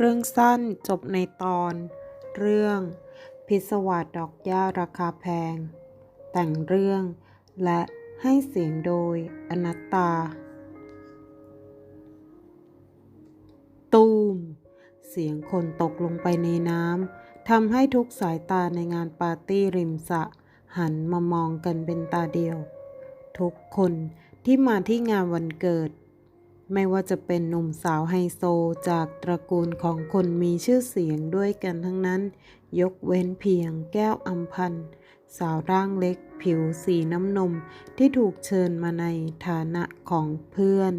เรื่องสั้นจบในตอน เรื่อง พิศวาสดอกหญ้าราคาแพง แต่งเรื่อง และให้เสียงโดยอนัตตา ตูม เสียงคนตกลงไปในน้ำทำให้ทุกสายตาในงานปาร์ตี้ริมสระหันมามองกันเป็นตาเดียว ทุกคนที่มาที่งานวันเกิด ไม่ว่าจะเป็นหนุ่มสาวไฮโซจากตระกูลของคนมีชื่อเสียงด้วยกันทั้งนั้น ยกเว้นเพียงแก้วอัมพันสาวร่างเล็กผิวสีน้ำนมที่ถูกเชิญมาในฐานะของเพื่อน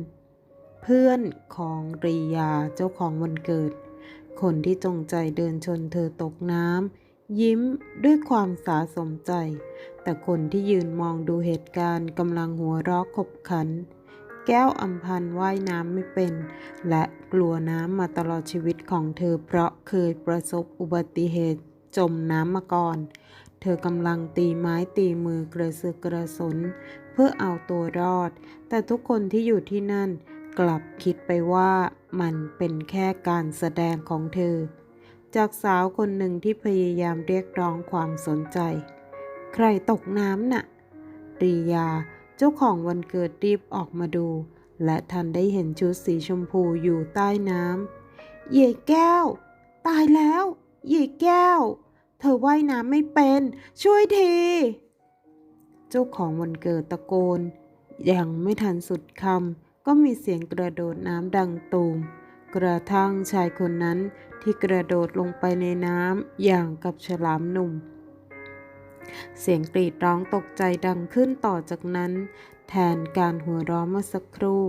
เพื่อนของรียาเจ้าของวันเกิด คนที่จงใจเดินชนเธอตกน้ำยิ้มด้วยความสาสมใจ แต่คนที่ยืนมองดูเหตุการณ์กำลังหัวเราะขบขัน แก้วอัมพันว่ายน้ำไม่เป็น และกลัวน้ำมาตลอดชีวิตของเธอ เพราะเคยประสบอุบัติเหตุจมน้ำมาก่อน เธอกำลังตีไม้ตีมือกระเสือกระสน เพื่อเอาตัวรอด แต่ทุกคนที่อยู่ที่นั่นกลับคิดไปว่ามันเป็นแค่การแสดงของเธอ จากสาวคนหนึ่งที่พยายามเรียกร้องความสนใจ ใครตกน้ำน่ะรียา เจ้าของวันเกิดรีบออกมาดู และทันได้เห็นชุดสีชมพูอยู่ใต้น้ำเย่แก้ว ตายแล้วเย่แก้ว เธอว่ายน้ำไม่เป็น ช่วยที เจ้าของวันเกิดตะโกน ยังไม่ทันสุดคำก็มีเสียงกระโดดน้ำดังตูมกระทั่งชายคนนั้นที่กระโดดลงไปในน้ำอย่างกับฉลามหนุ่ม เสียงกรีดร้องตกใจดังขึ้นต่อจากนั้น แทนการหัวเราะเมื่อสักครู่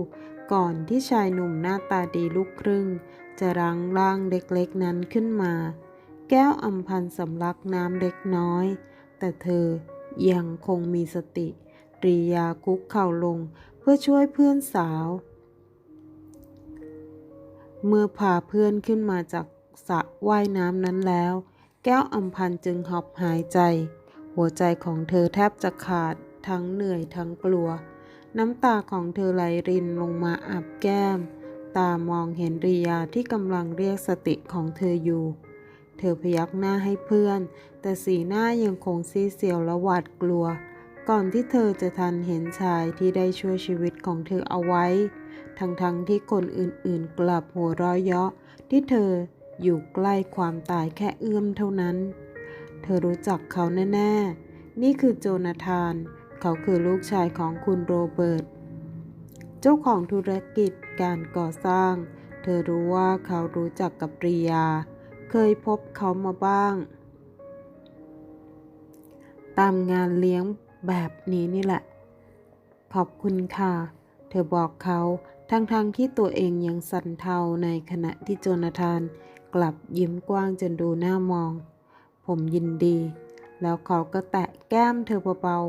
ก่อนที่ชายหนุ่มหน้าตาดีลูกครึ่ง จะรังร่างเล็กๆนั้นขึ้นมา แก้วอัมพันสำลักน้ำเล็กน้อย แต่เธอยังคงมีสติปรียาคุกเข่าลงเพื่อช่วยเพื่อนสาว เมื่อพาเพื่อนขึ้นมาจากสระว่ายน้ำนั้นแล้ว แก้วอัมพันจึงหอบหายใจ หัวใจของเธอแทบจะขาด ทั้งเหนื่อยทั้งกลัว น้ำตาของเธอไหลรินลงมาอาบแก้ม ตามองเห็นริยาที่กำลังเรียกสติของเธออยู่ เธอพยักหน้าให้เพื่อน แต่สีหน้ายังคงซีเซียวและหวาดกลัว ก่อนที่เธอจะทันเห็นชายที่ได้ช่วยชีวิตของเธอเอาไว้ ทั้งๆทที่คนอื่นๆ กลับหัวเราะเยาะที่เธออยู่ใกล้ความตายแค่เอื้อมเท่านั้น เธอรู้จักเขาแน่ ๆ นี่คือโจนาธาน เขาคือลูกชายของคุณโรเบิร์ต เจ้าของธุรกิจการก่อสร้าง เธอรู้ว่าเขารู้จักกับปริยา เคยพบเขามาบ้าง ตามงานเลี้ยงแบบนี้นี่แหละ ขอบคุณค่ะ เธอบอกเขาทั้งๆทที่ตัวเองยังสั่นเทาในขณะที่โจนาธานกลับยิ้มกว้างจนดูหน้ามอง ผมยินดี แล้วเขาก็แตะแก้มเธอเบา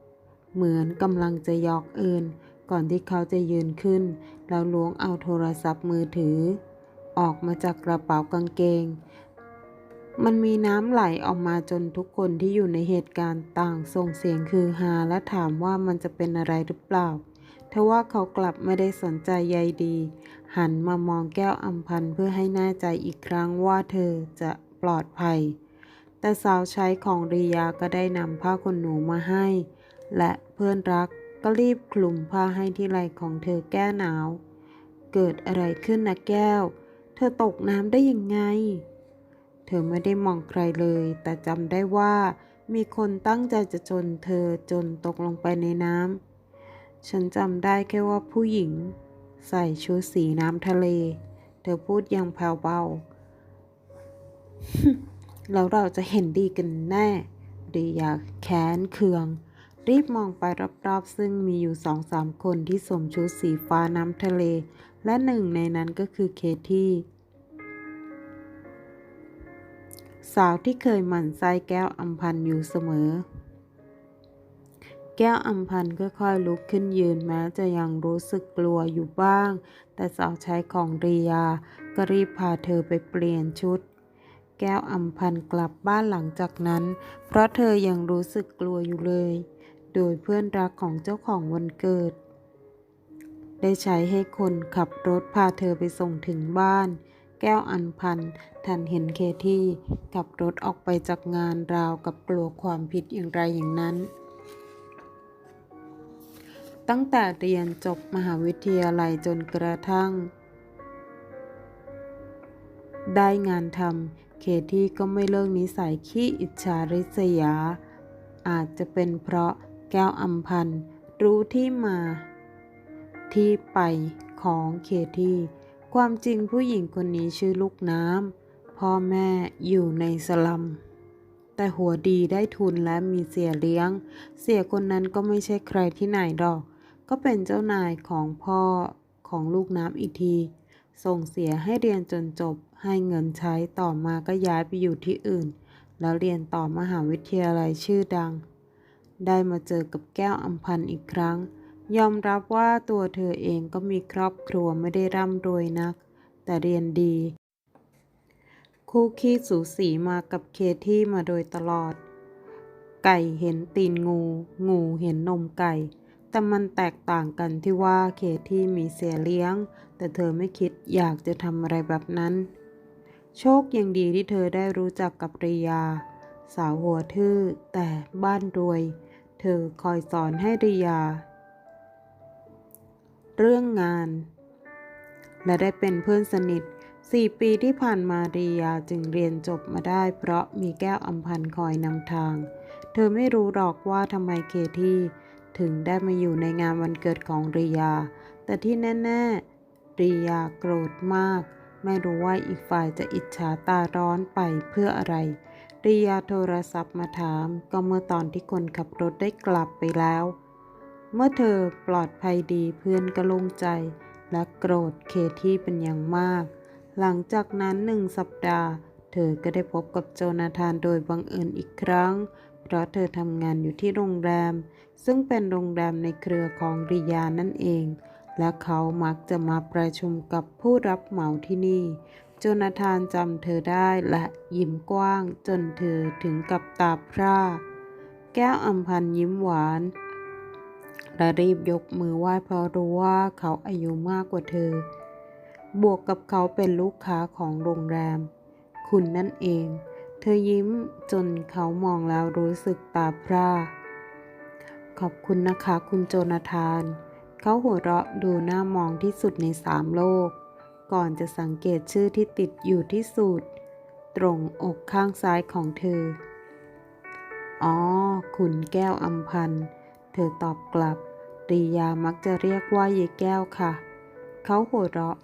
ๆ เหมือนกำลังจะยอกเอินก่อนที่เขาจะยืนขึ้น แล้วล้วงเอาโทรศัพท์มือถือ ออกมาจากกระเป๋ากางเกง มันมีน้ำไหลออกมาจนทุกคนที่อยู่ในเหตุการณ์ต่างส่งเสียงคือฮาและถามว่ามันจะเป็นอะไรหรือเปล่าทว่าเขากลับไม่ได้สนใจใยดี หันมามองแก้วอัมพันเพื่อให้แน่ใจอีกครั้งว่าเธอจะปลอดภัย แต่สาวใช้ของริยาก็ได้นำผ้าขนหนูมาให้ และเพื่อนรักก็รีบคลุมผ้าให้ที่ไหล่ของเธอแก้หนาว เกิดอะไรขึ้นนะแก้ว เธอตกน้ำได้ยังไง เธอไม่ได้มองใครเลย แต่จำได้ว่ามีคนตั้งใจจะจนเธอจนตกลงไปในน้ำ ฉันจำได้แค่ว่าผู้หญิง ใส่ชุดสีน้ำทะเล เธอพูดอย่างแผ่วเบา แล้วเราจะเห็นดีกันแน่ดีอยากแค้นเคือง รีบมองไปรอบๆ ซึ่งมีอยู่สองสามคนที่สวมชุดสีฟ้าน้ำทะเล และหนึ่งในนั้นก็คือเคที่สาวที่เคยหมั่นไส้แก้วอัมพันอยู่เสมอ แก้วอัมพันค่อยๆลุกขึ้นยืนแม้จะยังรู้สึกกลัวอยู่บ้าง แต่สาวใช้ของริยาก็รีบพาเธอไปเปลี่ยนชุด แก้วอัมพันกลับบ้านหลังจากนั้น เพราะเธอยังรู้สึกกลัวอยู่เลย โดยเพื่อนรักของเจ้าของวันเกิด ได้ใช้ให้คนขับรถพาเธอไปส่งถึงบ้านแแก้วอันพันทันเห็นเคที่ขับรถออกไปจากงานราวกับกลัวความผิดอย่างไรอย่างนั้นตั้งแต่เรียนจบมหาวิทยาลัยจนกระทั่ง ได้งานทำ เคที่ก็ไม่เลิกนิสัยขี้อิจฉาริษยา อาจจะเป็นเพราะแก้วอัมพันธ์รู้ที่มา ที่ไปของเคที่ความจริงผู้หญิงคนนี้ชื่อลูกน้ำพ่อแม่อยู่ในสลัม แต่หัวดีได้ทุนและมีเสียเลี้ยง เสียคนนั้นก็ไม่ใช่ใครที่ไหนดอก ก็เป็นเจ้านายของพ่อของลูกน้ำอีกที ส่งเสียให้เรียนจนจบ ให้เงินใช้ต่อมาก็ย้ายไปอยู่ที่อื่น แล้วเรียนต่อมหาวิทยาลัยชื่อดัง ได้มาเจอกับแก้วอัมพันธ์อีกครั้ง ยอมรับว่าตัวเธอเองก็มีครอบครัวไม่ได้ร่ำรวยนัก แต่เรียนดี คู่ขี้สูสีมากับเคที่มาโดยตลอด ไก่เห็นตีนงู งูเห็นนมไก่ แต่มันแตกต่างกันที่ว่าเคที่มีเสียเลี้ยง แต่เธอไม่คิดอยากจะทำอะไรแบบนั้น โชคยังดีที่เธอได้รู้จักกับริยา สาวหัวทื่อแต่บ้านรวย เธอคอยสอนให้ริยา เรื่องงาน และได้เป็นเพื่อนสนิทสี่ปีที่ผ่านมาริยาจึงเรียนจบมาได้ เพราะมีแก้วอัมพันธ์คอยนำทาง เธอไม่รู้หรอกว่าทำไมเคที่ถึงได้มาอยู่ในงานวันเกิดของริยา แต่ที่แน่ ๆริยาโกรธมาก ไม่รู้ว่าอีกฝ่ายจะอิจฉาตาร้อนไปเพื่ออะไรริยาโทรศัพท์มาถามก็เมื่อตอนที่คนขับรถได้กลับไปแล้ว เมื่อเธอปลอดภัยดีเพื่อนก็โล่งใจ และโกรธเคที่เป็นอย่างมาก หลังจากนั้นหนึ่งสัปดาห์ เธอก็ได้พบกับโจนาธานโดยบังเอิญอีกครั้ง เพราะเธอทำงานอยู่ที่โรงแรม ซึ่งเป็นโรงแรมในเครือของริยานั่นเอง และเขามักจะมาประชุมกับผู้รับเหมาที่นี่ โจนาธานจำเธอได้และยิ้มกว้างจนเธอถึงกับตาพร่า แก้วอัมพันยิ้มหวานและรีบยกมือไหว้เพราะรู้ว่าเขาอายุมากกว่าเธอ บวกกับเขาเป็นลูกค้าของโรงแรม คุณนั่นเอง เธอยิ้มจนเขามองแล้วรู้สึกตาพร่า ขอบคุณนะคะคุณโจนาธาน เขาหัวเราะดูหน้ามองที่สุดในสามโลก ก่อนจะสังเกตชื่อที่ติดอยู่ที่สุดตรงอกข้างซ้ายของเธอ อ๋อคุณแก้วอัมพันธ์เธอตอบกลับริยามักจะเรียกว่ายายแก้วค่ะ เขาหัวเราะ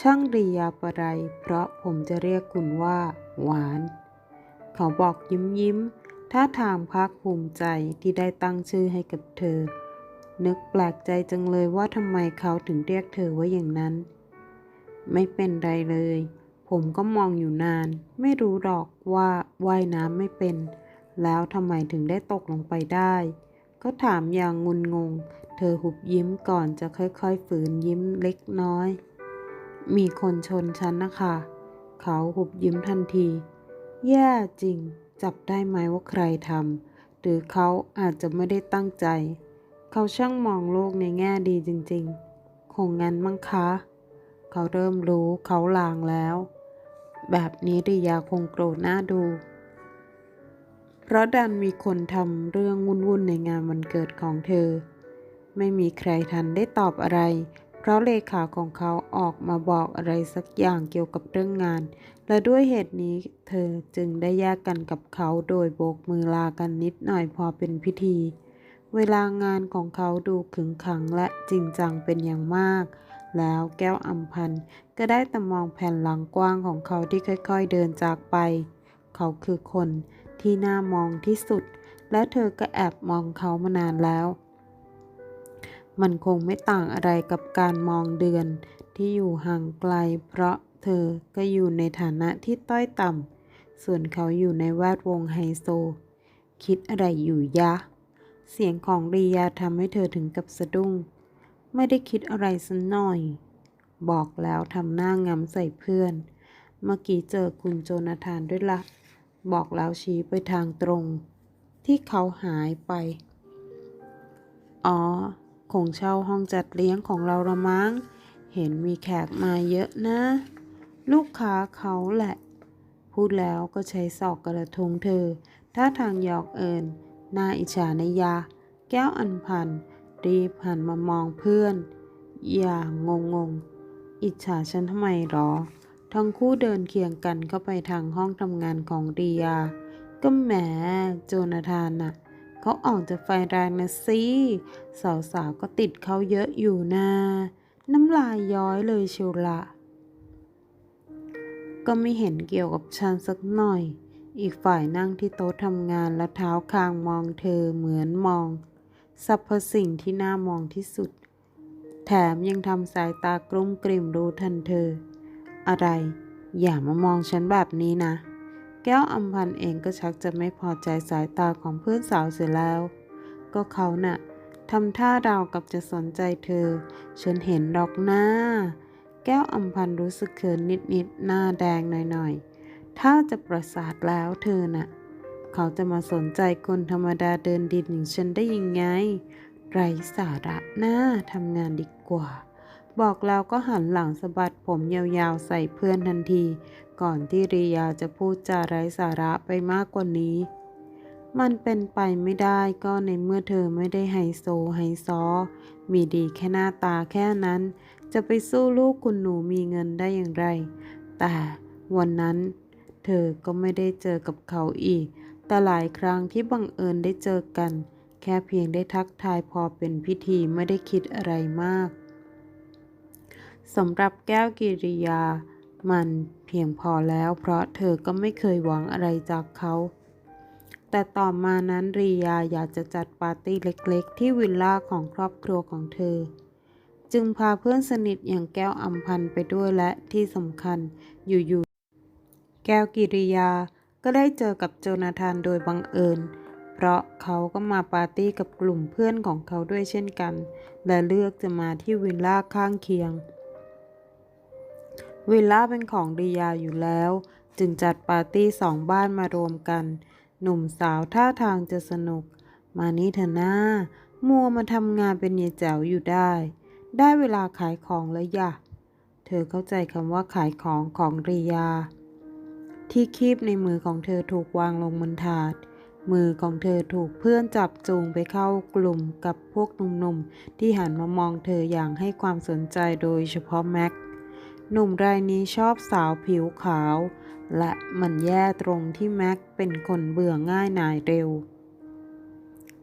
ช่างริยาประไร เพราะผมจะเรียกคุณว่า หวาน เขาบอกยิ้มยิ้มท่าทางภาคภูมิใจที่ได้ตั้งชื่อให้กับเธอ นึกแปลกใจจังเลยว่าทำไมเขาถึงเรียกเธอว่าอย่างนั้น ไม่เป็นไรเลย ผมก็มองอยู่นาน ไม่รู้หรอกว่าว่ายน้ำไม่เป็น แล้วทำไมถึงได้ตกลงไปได้ ก็ถามอย่างงุนงง เธอหุบยิ้มก่อนจะค่อยๆ ฝืนยิ้มเล็กน้อย มีคนชนฉันนะคะ เขาหุบยิ้มทันที แย่จริง จับได้ไหมว่าใครทำหรือเขาอาจจะไม่ได้ตั้งใจ เขาช่างมองโลกในแง่ดีจริงๆ คงงั้นมั้งคะ เขาเริ่มรู้เขาลางแล้ว แบบนี้ดิยาคงโกรธหน้าดู เพราะดันมีคนทำเรื่องวุ่นๆในงานวันเกิดของเธอ ไม่มีใครทันได้ตอบอะไร เพราะเลขาของเขาออกมาบอกอะไรสักอย่างเกี่ยวกับเรื่องงาน และด้วยเหตุนี้เธอจึงได้แยกกันกับเขาโดยโบกมือลากันนิดหน่อยพอเป็นพิธี เวลางานของเขาดูขึงขังและจริงจังเป็นอย่างมาก แล้วแก้วอัมพันธ์ก็ได้แต่มองแผ่นหลังกว้างของเขาที่ค่อยๆเดินจากไป เขาคือคนที่น่ามองที่สุด และเธอก็แอบมองเขามานานแล้ว มันคงไม่ต่างอะไรกับการมองเดือนที่อยู่ห่างไกล เพราะเธอก็อยู่ในฐานะที่ต้อยต่ำส่วนเขาอยู่ในแวดวงไฮโซ คิดอะไรอยู่ยะ เสียงของรียาทำให้เธอถึงกับสะดุ้ง ไม่ได้คิดอะไรสักหน่อย บอกแล้วทำหน้างำใส่เพื่อน เมื่อกี้เจอคุณโจนาธานด้วยละ บอกแล้วชี้ไปทางตรง ที่เขาหายไป อ๋อ คงเช่าห้องจัดเลี้ยงของเราละมั้ง เห็นมีแขกมาเยอะนะ ลูกค้าเขาแหละ พูดแล้วก็ใช้ศอกกระทุงเธอท่าทางหยอกเอิญ น้าอิจฉาในยา แก้วอันพัน รีบหันมามองเพื่อน อย่างงงงๆอิจฉาฉันทำไมหรอ ทั้งคู่เดินเคียงกันเข้าไปทางห้องทำงานของริยา ก็แหมโจนาธานน่ะ เขาออกจะไฟแรงนะสิสาวๆก็ติดเขาเยอะอยู่นะน้ำลายย้อยเลยเชียวละก็ไม่เห็นเกี่ยวกับฉันสักหน่อย อีกฝ่ายนั่งที่โต๊ะทำงานและเท้าคางมองเธอเหมือนมองสรรพสิ่งที่น่ามองที่สุด แถมยังทำสายตากลุ้มกลิ่มรู้ทันเธอ อะไร อย่ามามองฉันแบบนี้นะ แก้วอำพันเองก็ชักจะไม่พอใจสายตาของเพื่อนสาวเสียแล้ว ก็เขาน่ะทำท่าราวกับจะสนใจเธอ ฉันเห็นดอกหน้า แก้วอำพันรู้สึกเขินนิดๆหน้าแดงหน่อยๆ ถ้าจะประสาทแล้วเธอน่ะ เขาจะมาสนใจคนธรรมดาเดินดินอย่างฉันได้ยังไง ไรสาระหน้าทำงานดีกว่า บอกแล้วก็หันหลังสะบัดผมยาวๆใส่เพื่อนทันที ก่อนที่ริยาจะพูดจาไร้สาระไปมากกว่านี้ มันเป็นไปไม่ได้ก็ในเมื่อเธอไม่ได้ไฮโซไฮซอ มีดีแค่หน้าตาแค่นั้น จะไปสู้ลูกคุณหนูมีเงินได้อย่างไร แต่วันนั้น เธอก็ไม่ได้เจอกับเขาอีก แต่หลายครั้งที่บังเอิญได้เจอกัน แค่เพียงได้ทักทายพอเป็นพิธีไม่ได้คิดอะไรมากสำหรับแก้วกิริยา มันเพียงพอแล้วเพราะเธอก็ไม่เคยหวังอะไรจากเขา แต่ต่อมานั้นรียาอยากจะจัดปาร์ตี้เล็กๆ ที่วิลล่าของครอบครัวของเธอ จึงพาเพื่อนสนิทอย่างแก้วอัมพันไปด้วยและที่สำคัญอยู่ๆ แก้วกิริยาก็ได้เจอกับโจนาธานโดยบังเอิญ เพราะเขาก็มาปาร์ตี้กับกลุ่มเพื่อนของเขาด้วยเช่นกัน และเลือกจะมาที่วิลล่าข้างเคียง วิลล่าเป็นของดียาอยู่แล้ว จึงจัดปาร์ตี้สองบ้านมารวมกัน หนุ่มสาวท่าทางจะสนุก มานี่เถอะนะมัวมาทำงานเป็นเยายแจ๋วอยู่ได้ ได้เวลาขายของแล้วยะ เธอเข้าใจคำว่าขายของของริยา ที่คีบในมือของเธอถูกวางลงบนถาด มือของเธอถูกเพื่อนจับจูงไปเข้ากลุ่มกับพวกหนุ่มๆ ที่หันมามองเธออย่างให้ความสนใจโดยเฉพาะแม็ก หนุ่มรายนี้ชอบสาวผิวขาว และมันแย่ตรงที่แม็กเป็นคนเบื่อง่ายนายเร็ว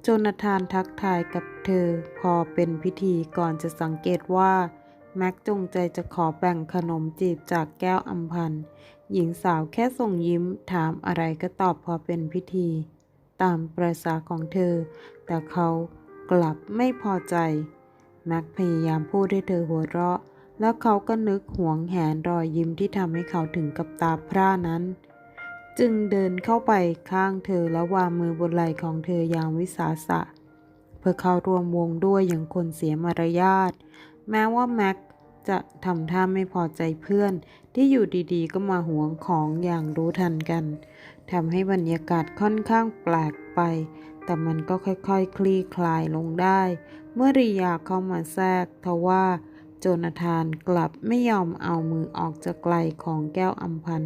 โจนาธานทักทายกับเธอพอเป็นพิธีก่อนจะสังเกตว่า แม็กจงใจจะขอแบ่งขนมจีบจากแก้วอัมพันธ์ หญิงสาวแค่ส่งยิ้มถามอะไรก็ตอบพอเป็นพิธี ตามประษาของเธอ แต่เขากลับไม่พอใจ แม็กพยายามพูดให้เธอหัวเราะ แล้วเขาก็นึกหวงแหนรอยยิ้มที่ทำให้เขาถึงกับตาพร่านั้น จึงเดินเข้าไปข้างเธอแล้ววางมือบนไหล่ของเธออย่างวิสาสะ เพื่อเข้าร่วมวงด้วยอย่างคนเสียมารยาท แม้ว่าแม็กจะทำท่าไม่พอใจเพื่อน ที่อยู่ดีๆ ก็มาหวงของอย่างรู้ทันกันทำให้บรรยากาศค่อนข้างแปลกไป แต่มันก็ค่อยๆคคลี่คลายลงได้ เมื่อริยาเข้ามาแทรกทว่าโจนาธานกลับไม่ยอมเอามือออกจากไหล่ของแก้วอัมพัน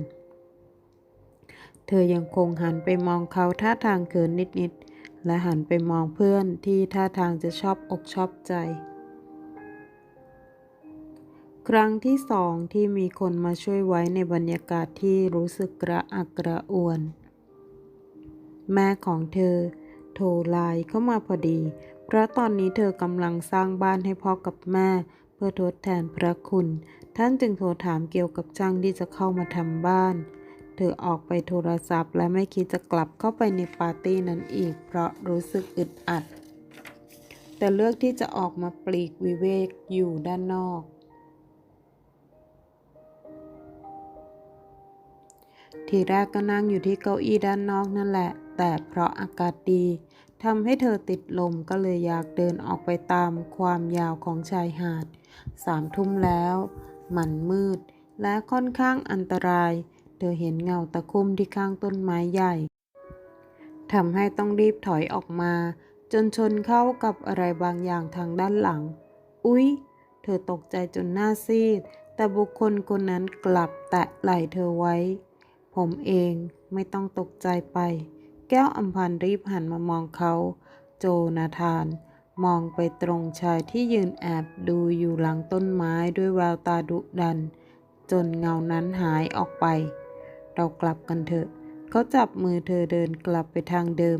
เธอยังคงหันไปมองเขาท่าทางเขินนิดๆและหันไปมองเพื่อนที่ท่าทางจะชอบอกชอบใจ ครั้งที่สองที่มีคนมาช่วยไว้ในบรรยากาศที่รู้สึกกระอักกระอ่วน แม่ของเธอ โทรไลน์เข้ามาพอดี เพราะตอนนี้เธอกำลังสร้างบ้านให้พ่อกับแม่ เพื่อทดแทนพระคุณ ท่านจึงโทรถามเกี่ยวกับช่างที่จะเข้ามาทำบ้าน เธอออกไปโทรศัพท์และไม่คิดจะกลับเข้าไปในปาร์ตี้นั้นอีก เพราะรู้สึกอึดอัด แต่เลือกที่จะออกมาปลีกวิเวกอยู่ด้านนอก ทีแรกก็นั่งอยู่ที่เก้าอี้ด้านนอกนั่นแหละ แต่เพราะอากาศดีทำให้เธอติดลมก็เลยอยากเดินออกไปตามความยาวของชายหาดสามทุ่มแล้ว มันมืด และค่อนข้างอันตราย เธอเห็นเงาตะคุ่มที่ข้างต้นไม้ใหญ่ทำให้ต้องรีบถอยออกมา จนชนเข้ากับอะไรบางอย่างทางด้านหลัง อุ๊ย เธอตกใจจนหน้าซีด แต่บุคคลคนนั้นกลับแตะไหล่เธอไว้ ผมเองไม่ต้องตกใจไป แก้วอัมพันรีบหันมามองเขา โจนาธาน มองไปตรงชายที่ยืนแอบดูอยู่หลังต้นไม้ด้วยแววตาดุดัน จนเงานั้นหายออกไป เรากลับกันเถอะ เขาจับมือเธอเดินกลับไปทางเดิม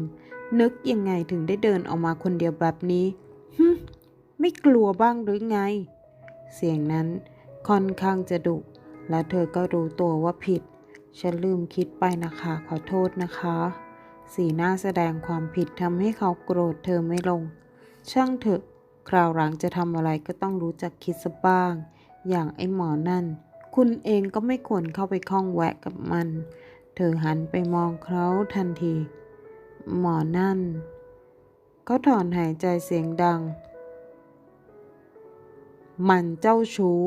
นึกยังไงถึงได้เดินออกมาคนเดียวแบบนี้ฮึไม่กลัวบ้างหรือไง เสียงนั้นค่อนข้างจะดุและเธอก็รู้ตัวว่าผิด ฉันลืมคิดไปนะคะ ขอโทษนะคะ สีหน้าแสดงความผิดทำให้เขาโกรธเธอไม่ลง ช่างเถอะ คราวหลังจะทำอะไรก็ต้องรู้จักคิดสักบ้าง อย่างไอ้หมอนั่น คุณเองก็ไม่ควรเข้าไปข้องแวะกับมัน เธอหันไปมองเขาทันที หมอนั่น เขาถอนหายใจเสียงดัง มันเจ้าชู้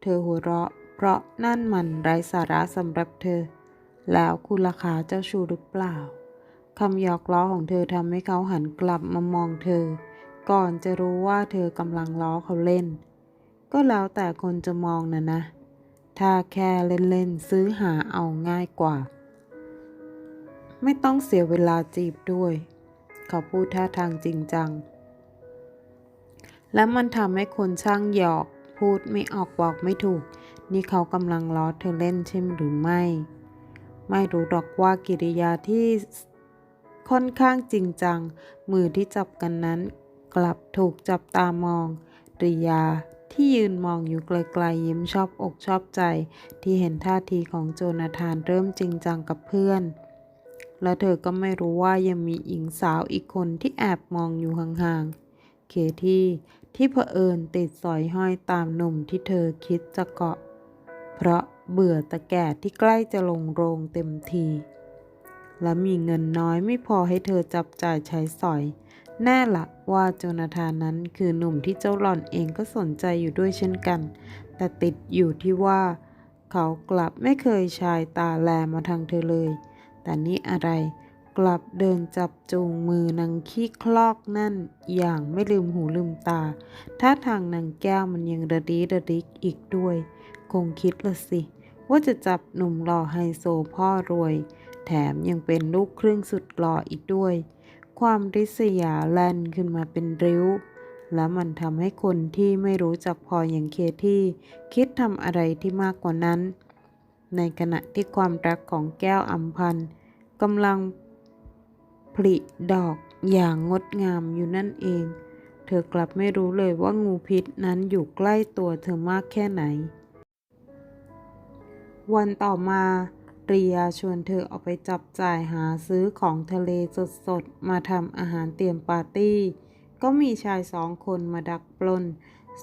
เธอหัวเราะ เพราะนั่นมันไร้สาระสำหรับเธอ แล้วคุณราคาเจ้าชู้หรือเปล่าคำหยอกล้อของเธอทำให้เขาหันกลับมามองเธอ ก่อนจะรู้ว่าเธอกำลังล้อเขาเล่น ก็แล้วแต่คนจะมองนะนะ ถ้าแค่เล่นๆซื้อหาเอาง่ายกว่า ไม่ต้องเสียเวลาจีบด้วย เขาพูดท่าทางจริงจัง และมันทำให้คนช่างหยอก พูดไม่ออกบอกไม่ถูก นี่เขากำลังล้อเธอเล่นใช่หรือไม่ ไม่รู้หรอกว่ากิริยาที่ค่อนข้างจริงจัง มือที่จับกันนั้น กลับถูกจับตามองริยาที่ยืนมองอยู่ไกลๆยิ้มชอบอกชอบใจ ที่เห็นท่าทีของโจนาธานเริ่มจริงจังกับเพื่อน และเธอก็ไม่รู้ว่ายังมีหญิงสาวอีกคนที่แอบมองอยู่ห่างๆ เคที่ ที่เผอิญติดสอยห้อยตามหนุ่มที่เธอคิดจะเกาะ เพราะเบื่อตะแก่ที่ใกล้จะลงโรงเต็มที และมีเงินน้อยไม่พอให้เธอจับจ่ายใช้สอย แน่ละว่าโจนาธานนั้นคือหนุ่มที่เจ้าหล่อนเองก็สนใจอยู่ด้วยเช่นกัน แต่ติดอยู่ที่ว่า เขากลับไม่เคยชายตาแลมาทางเธอเลย แต่นี่อะไร กลับเดินจับจูงมือนางขี้คลอกนั่น อย่างไม่ลืมหูลืมตาถ้าทางนางแก้วมันยังระดีระดิกอีกด้วย คงคิดละสิ ว่าจะจับหนุ่มหล่อไฮโซพ่อรวย แถมยังเป็นลูกครึ่งสุดหล่ออีกด้วย ความริษยาแล่นขึ้นมาเป็นริ้ว และมันทำให้คนที่ไม่รู้จักพออย่างเคที่ คิดทำอะไรที่มากกว่านั้น ในขณะที่ความรักของแก้วอัมพันธ์กำลัง ผลิดอกอย่างงดงามอยู่นั่นเอง เธอกลับไม่รู้เลยว่างูพิษนั้นอยู่ใกล้ตัวเธอมากแค่ไหน วันต่อมาเรียชวนเธอออกไปจับจ่ายหาซื้อของทะเลสดๆ มาทำอาหารเตรียมปาร์ตี้ ก็มีชายสองคนมาดักปล้น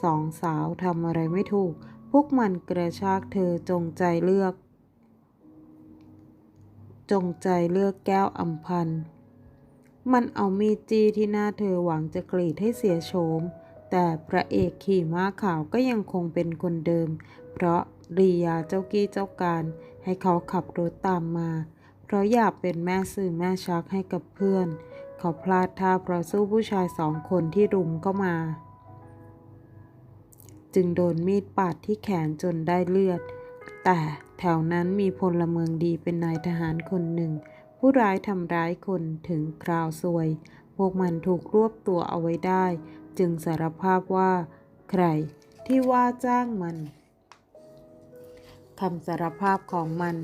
สองสาวทำอะไรไม่ถูก พวกมันกระชากเธอจงใจเลือก จงใจเลือกแก้วอัมพันธ์ มันเอามีดจี้ที่หน้าเธอหวังจะกรีดให้เสียโฉม แต่พระเอกขี่ม้าขาวก็ยังคงเป็นคนเดิม เพราะรียาเจ้ากี้เจ้าการ ให้เขาขับรถตามมา เพราะอยากเป็นแม่สื่อแม่ชักให้กับเพื่อน เขาพลาดท่าเพราะสู้ผู้ชายสองคนที่รุมเข้ามา จึงโดนมีดปาดที่แขนจนได้เลือด แต่แถวนั้นมีพลเมืองดีเป็นนายทหารคนหนึ่ง ผู้ร้ายทำร้ายคนถึงคราวซวย พวกมันถูกรวบตัวเอาไว้ได้ จึงสารภาพว่า ใครที่ว่าจ้างมันคำสารภาพของมัน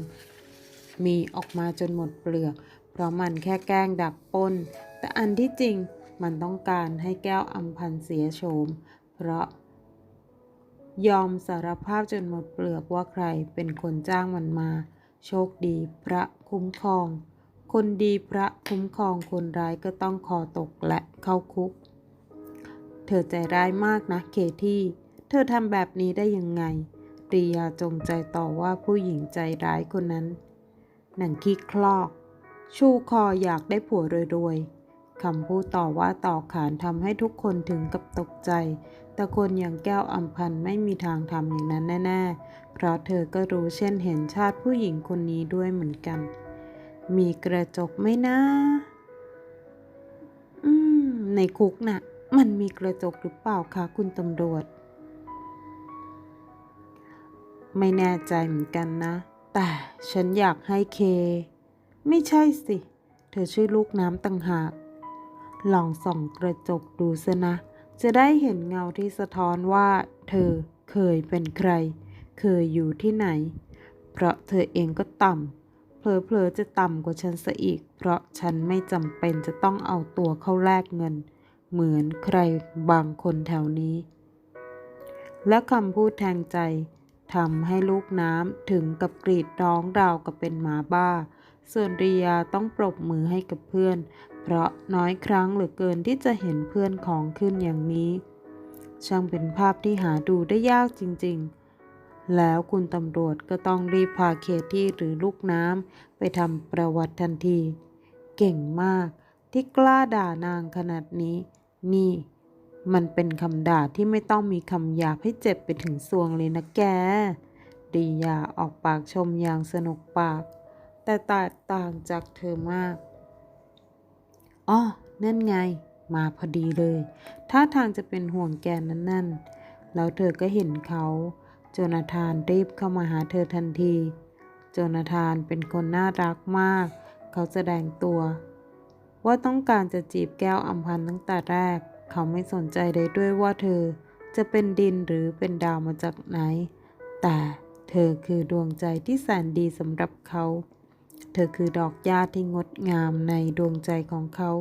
มีออกมาจนหมดเปลือก เพราะมันแค่แกล้งดักปล้น แต่อันที่จริงมันต้องการให้แก้วอัมพันเสียโฉม เพราะ ยอมสารภาพจนหมดเปลือกว่าใครเป็นคนจ้างมันมา โชคดีพระคุ้มครอง คนดีพระคุ้มครองคนร้ายก็ต้องคอตกและเข้าคุก เธอใจร้ายมากนะเคที่ เธอทำแบบนี้ได้ยังไงปรียาจงใจต่อว่าผู้หญิงใจร้ายคนนั้น หนังขี้คลอก ชูคออยากได้ผัวรวยๆคำพูดต่อว่าต่อขานทำให้ทุกคนถึงกับตกใจ แต่คนอย่างแก้วอัมพันไม่มีทางทำอย่างนั้นแน่ๆ เพราะเธอก็รู้เช่นเห็นชาติผู้หญิงคนนี้ด้วยเหมือนกัน มีกระจกไหมนะ อืม ในคุกน่ะ มันมีกระจกหรือเปล่าคะคุณตำรวจ ไม่แน่ใจเหมือนกันนะ แต่ฉันอยากให้เค ไม่ใช่สิ เธอชื่อลูกน้ำต่างหาก ลองส่องกระจกดูซะนะ จะได้เห็นเงาที่สะท้อนว่า เธอเคยเป็นใคร เคยอยู่ที่ไหน เพราะเธอเองก็ต่ำ ผลอๆจะต่ำกว่าฉันซะอีก เพราะฉันไม่จำเป็นจะต้องเอาตัวเข้าแลกเงิน เหมือนใครบางคนแถวนี้ และคำพูดแทงใจทำให้ลูกน้ำถึงกับกรีดร้องราวกับเป็นหมาบ้า ส่วนริยาต้องปรบมือให้กับเพื่อน เพราะน้อยครั้งเหลือเกินที่จะเห็นเพื่อนของขึ้นอย่างนี้ ช่างเป็นภาพที่หาดูได้ยากจริงๆ แล้วคุณตำรวจก็ต้องรีบพาเคที่หรือลูกน้ำไปทำประวัติทันที เก่งมากที่กล้าด่านางขนาดนี้ นี่ มันเป็นคำด่าที่ไม่ต้องมีคำหยาบให้เจ็บไปถึงซวงเลยนะแกดียาออกปากชมอย่างสนุกปาก แต่แตกต่างจากเธอมากอ้อนั่นไง มาพอดีเลยท่าทางจะเป็นห่วงแกนั่นนั่นแล้วเธอก็เห็นเขา จนาธานรีบเข้ามาหาเธอทันที โจนาธานเป็นคนน่ารักมาก เขาแสดงตัว ว่าต้องการจะจีบแก้วอัมพันตั้งแต่แรก เขาไม่สนใจเลยด้วยว่าเธอจะเป็นดินหรือเป็นดาวมาจากไหน แต่เธอคือดวงใจที่แสนดีสำหรับเขา เธอคือดอกหญ้าที่งดงามในดวงใจของเขา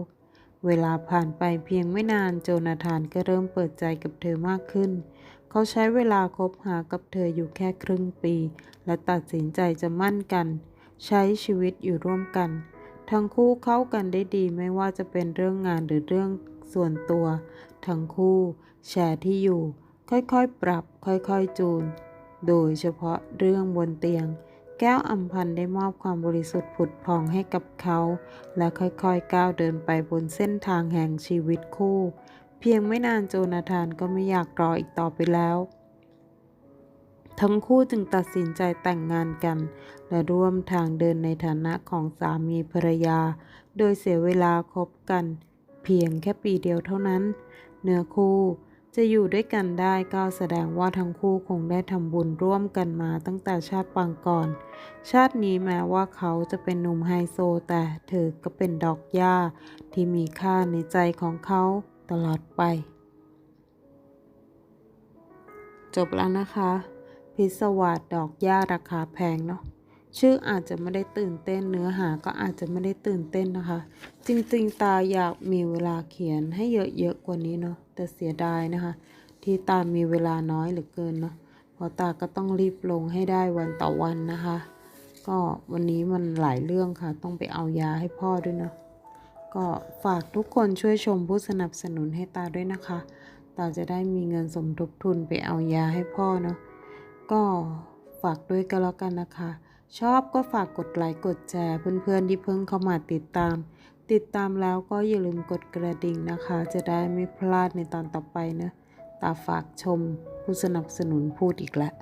เวลาผ่านไปเพียงไม่นานโจนาธานก็เริ่มเปิดใจกับเธอมากขึ้นเขาใช้เวลาคบหากับเธออยู่แค่ครึ่งปี และตัดสินใจจะมั่นกัน ใช้ชีวิตอยู่ร่วมกัน ทั้งคู่เข้ากันได้ดีไม่ว่าจะเป็นเรื่องงานหรือเรื่องส่วนตัว ทั้งคู่แชร์ที่อยู่ ค่อยๆ ปรับ ค่อยๆ จูน โดยเฉพาะเรื่องบนเตียง แก้วอัมพันธ์ได้มอบความบริสุทธิ์ผุดพองให้กับเขา และค่อยๆ ก้าวเดินไปบนเส้นทางแห่งชีวิตคู่ เพียงไม่นานโจนาธานก็ไม่อยากรออีกต่อไปแล้ว ทั้งคู่จึงตัดสินใจแต่งงานกัน และร่วมทางเดินในฐานะของสามีภรรยา โดยเสียเวลาคบกัน เพียงแค่ปีเดียวเท่านั้น เนื้อคู่จะอยู่ด้วยกันได้ก็แสดงว่าทั้งคู่คงได้ทำบุญร่วมกันมาตั้งแต่ชาติปางก่อน ชาตินี้แม้ว่าเขาจะเป็นหนุ่มไฮโซแต่เธอก็เป็นดอกหญ้าที่มีค่าในใจของเขา ตลอดไป จบแล้วนะคะ พิศวาสดอกหญ้าราคาแพงเนาะชื่ออาจจะไม่ได้ตื่นเต้นเนื้อหาก็อาจจะไม่ได้ตื่นเต้นนะคะ จริงๆ ตาอยากมีเวลาเขียนให้เยอะๆกว่านี้เนาะแต่เสียดายนะคะ ที่ตามีเวลาน้อยเหลือเกินเนาะเพราะตาก็ต้องรีบลงให้ได้วันต่อวันนะคะ ก็วันนี้มันหลายเรื่องค่ะ ต้องไปเอายาให้พ่อด้วยเนาะ ก็ฝากทุกคนช่วยชมผู้สนับสนุนให้ตาด้วยนะคะ ตาจะได้มีเงินสมทบทุนไปเอายาให้พ่อเนาะก็ฝากด้วยก็แล้วกันนะคะ ชอบก็ฝากกดไลค์กดแชร์เพื่อนๆที่เพิ่งเข้ามาติดตาม ติดตามแล้วก็อย่าลืมกดกระดิ่งนะคะ จะได้ไม่พลาดในตอนต่อไปนะตาฝากชมผู้สนับสนุนพูดอีกแล้ว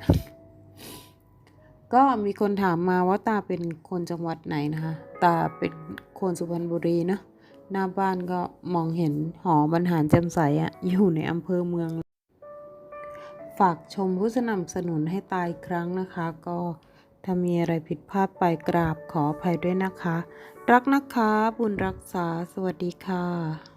ก็มีคนถามมาว่าตาเป็นคนจังหวัดไหนนะคะ ตาเป็นคนสุพรรณบุรีเนาะ หน้าบ้านก็มองเห็นหอบรรหารแจ่มใสอะอยู่ในอำเภอเมือง ฝากชมผู้สนับสนุนให้ตายครั้งนะคะ ก็ถ้ามีอะไรผิดพลาดไปกราบขออภัยด้วยนะคะ รักนะคะ บุญรักษา สวัสดีค่ะ